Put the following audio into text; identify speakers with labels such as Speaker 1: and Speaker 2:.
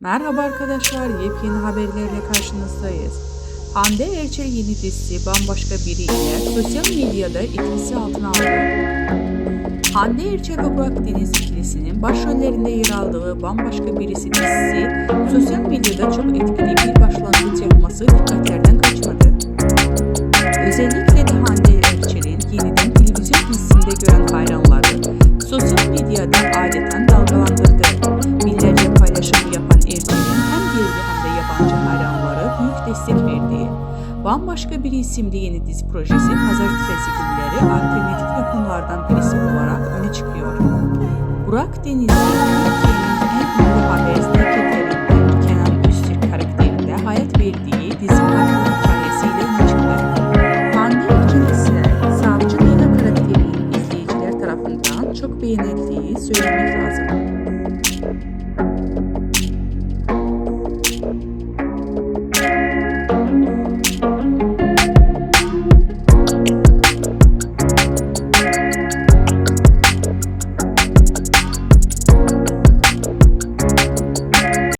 Speaker 1: Merhaba arkadaşlar, yepyeni haberlerle karşınızdayız. Hande Erçel yeni dizisi Bambaşka Biri ile sosyal medyada etkisi altına aldı. Hande Erçel ve Burak Deniz ikilisinin başrollerinde yer aldığı Bambaşka Birisi dizisi sosyal medyada çok etkili bir başlangıç yapması dikkatlerden kaçmadı. Özellikle de Hande Erçel'in yeniden televizyon dizisinde gören hayranları sosyal Bambaşka Bir İsimli yeni dizi projesi pazartesi günleri alternatif yapımlardan birisi olarak öne çıkıyor. Burak Denizli, Türkiye'nin en ünlü haber steketlerinde Kenan Üstürk karakterinde hayat verdiği dizi patron hikayesiyle öne çıktı. Pandemi ikincisi, savcı Nina karakterinin izleyiciler tarafından çok beğenildiği söylemek lazım.